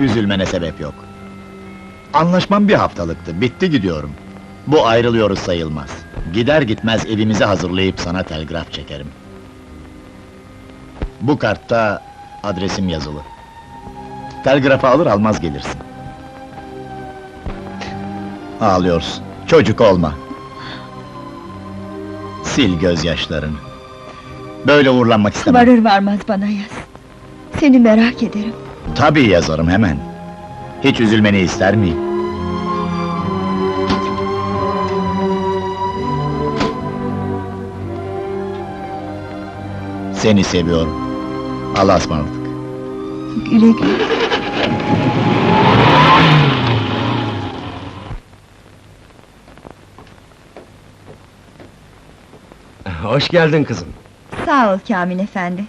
Üzülmene sebep yok. Anlaşmam bir haftalıktı, bitti gidiyorum. Bu ayrılıyoruz sayılmaz. Gider gitmez evimizi hazırlayıp sana telgraf çekerim. Bu kartta adresim yazılı. Telgrafı alır almaz gelirsin. Ağlıyorsun. Çocuk olma. Sil gözyaşlarını. Böyle uğurlanmak istemem. Varır varmaz bana yaz. Seni merak ederim. Tabii yazarım hemen. Hiç üzülmeni ister miyim? Seni seviyorum. Allah'a ısmarladık. Güle güle. Hoş geldin kızım. Sağ ol Kamil efendi.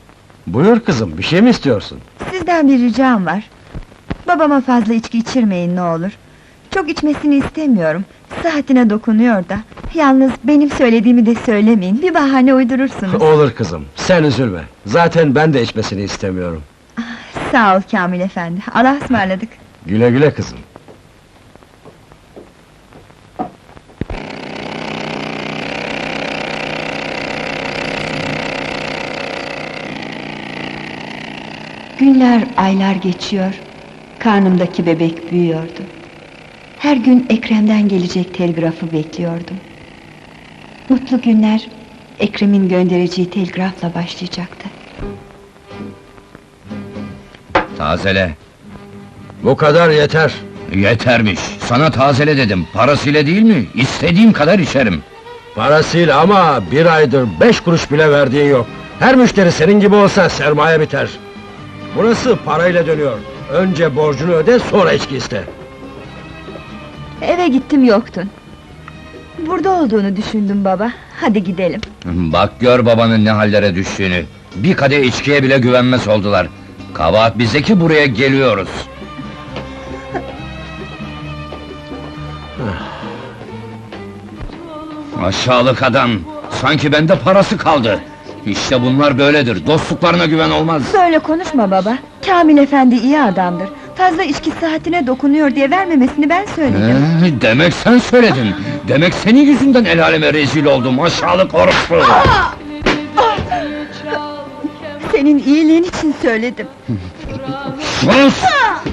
Buyur kızım, bir şey mi istiyorsun? Sizden bir ricam var. Babama fazla içki içirmeyin ne olur. Çok içmesini istemiyorum. Saatine dokunuyor da. Yalnız benim söylediğimi de söylemeyin. Bir bahane uydurursunuz. Olur kızım, sen üzülme. Zaten ben de içmesini istemiyorum. Sağ ol Kamil efendi. Allah'a ısmarladık. Güle güle kızım. Günler, aylar geçiyor. Karnımdaki bebek büyüyordu. Her gün Ekrem'den gelecek telgrafı bekliyordum. Mutlu günler, Ekrem'in göndereceği telgrafla başlayacaktı. Tazele. Bu kadar yeter. Yetermiş. Sana tazele dedim. Parasıyla değil mi? İstediğim kadar içerim. Parasıyla ama bir aydır beş kuruş bile verdiğin yok. Her müşteri senin gibi olsa sermaye biter. Burası parayla dönüyor. Önce borcunu öde, sonra içki iste. Eve gittim yoktun. Burada olduğunu düşündüm baba. Hadi gidelim. Bak gör babanın ne hallere düştüğünü. Bir kadeh içkiye bile güvenmez oldular. Kabahat bizde ki buraya geliyoruz. Aşağılık adam. Sanki bende parası kaldı. İşte bunlar böyledir. Dostluklarına güven olmaz. Böyle konuşma baba. Kamil efendi iyi adamdır. Fazla içki saatine dokunuyor diye vermemesini ben söyledim. Ee, demek sen söyledin. Demek senin yüzünden el aleme rezil oldum. Aşağılık orospu. Senin iyiliğin için söyledim. Sus!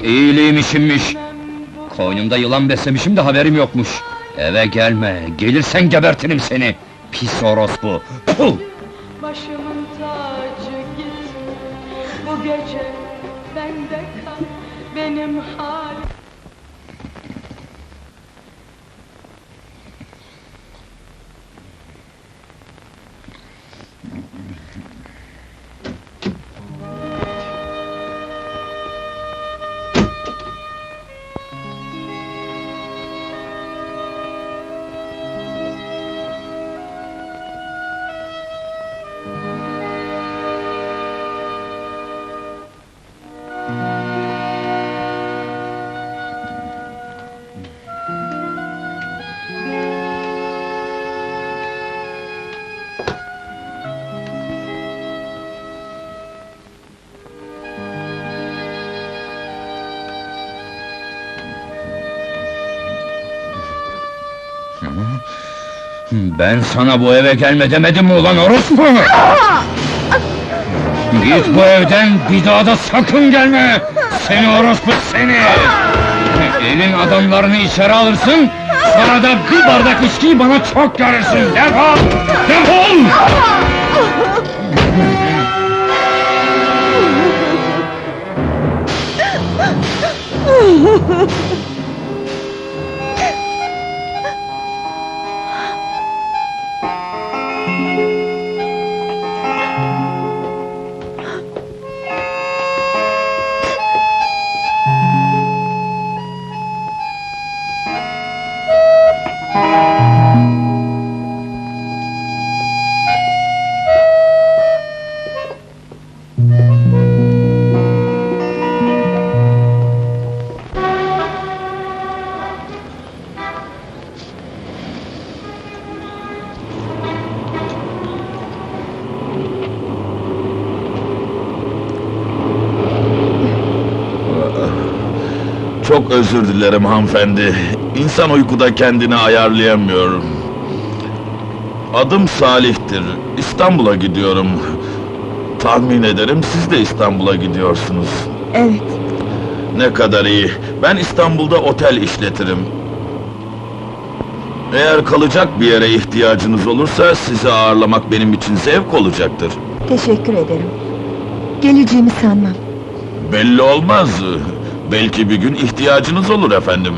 İyiliğim işimmiş. Koynumda yılan beslemişim de haberim yokmuş. Eve gelme, gelirsen gebertirim seni. Pis orospu. Puh! Başımın tacı gitme Bu gece bende kal Benim halim Ben sana bu eve gelme demedim mi ulan orospu? Git bu evden bir daha da sakın gelme! Seni orospu seni! Elin adamlarını içeri alırsın, sonra da bir bardak içkiyi bana çok görürsün! Defol! Defol! Ha ha ha! Çok özür dilerim hanımefendi. İnsan uykuda kendini ayarlayamıyor. Adım Salih'tir. İstanbul'a gidiyorum. Tahmin ederim siz de İstanbul'a gidiyorsunuz. Evet. Ne kadar iyi. Ben İstanbul'da otel işletirim. Eğer kalacak bir yere ihtiyacınız olursa sizi ağırlamak benim için zevk olacaktır. Teşekkür ederim. Geleceğimi sanmam. Belli olmaz. Belki bir gün ihtiyacınız olur efendim.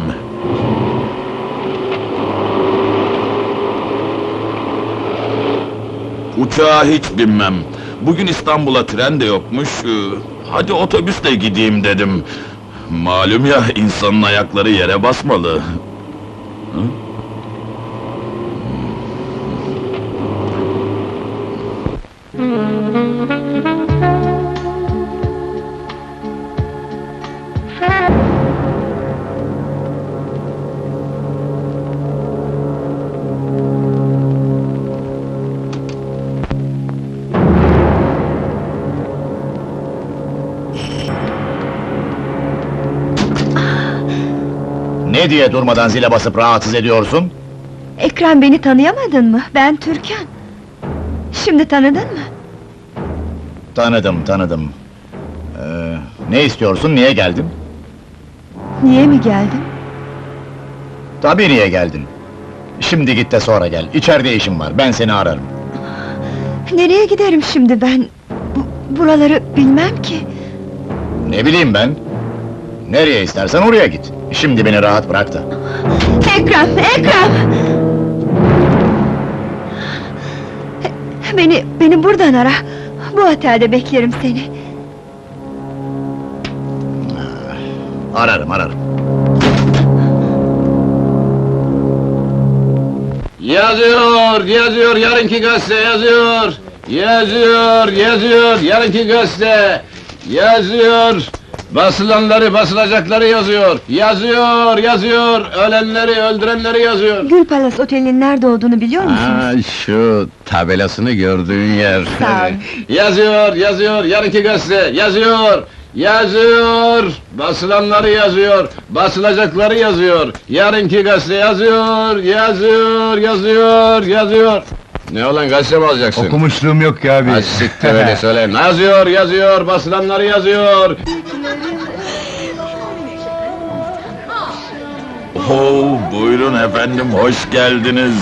Uçağa hiç binmem. Bugün İstanbul'a tren de yokmuş. Ee, Hadi otobüsle gideyim dedim. Malum ya insanın ayakları yere basmalı. Ne diye durmadan zile basıp rahatsız ediyorsun? Ekrem beni tanıyamadın mı? Ben Türkan. Şimdi tanıdın mı? Tanıdım, tanıdım. Ee, ne istiyorsun, niye geldin? Niye mi geldin? Tabii niye geldin. Şimdi git de sonra gel. İçeride işim var, ben seni ararım. Nereye giderim şimdi ben? Bu- buraları bilmem ki. Ne bileyim ben? Nereye istersen oraya git. Şimdi beni rahat bırak da. Ekrem, Ekrem! Beni, beni buradan ara. Bu otelde beklerim seni. Ararım, ararım. Yazıyor, yazıyor, yarınki gazete yazıyor. Yazıyor, yazıyor, yarınki gazete. Yazıyor. Basılanları, basılacakları yazıyor. Yazıyor, yazıyor. Ölenleri, öldürenleri yazıyor. Gül Palas Oteli'nin nerede olduğunu biliyor musunuz? şu tabelasını gördüğün yer. Sağ olun. yazıyor, yazıyor, yarınki gazete, yazıyor. Yazıyor, basılanları yazıyor, basılacakları yazıyor. Yarınki gazete yazıyor, yazıyor, yazıyor, yazıyor. Ne olan gazete mi alacaksın? Okumuşluğum yok ki abi. Ha, siktir öyle söyle. Yazıyor, yazıyor, basılanları yazıyor. Oo, buyurun efendim, hoş geldiniz.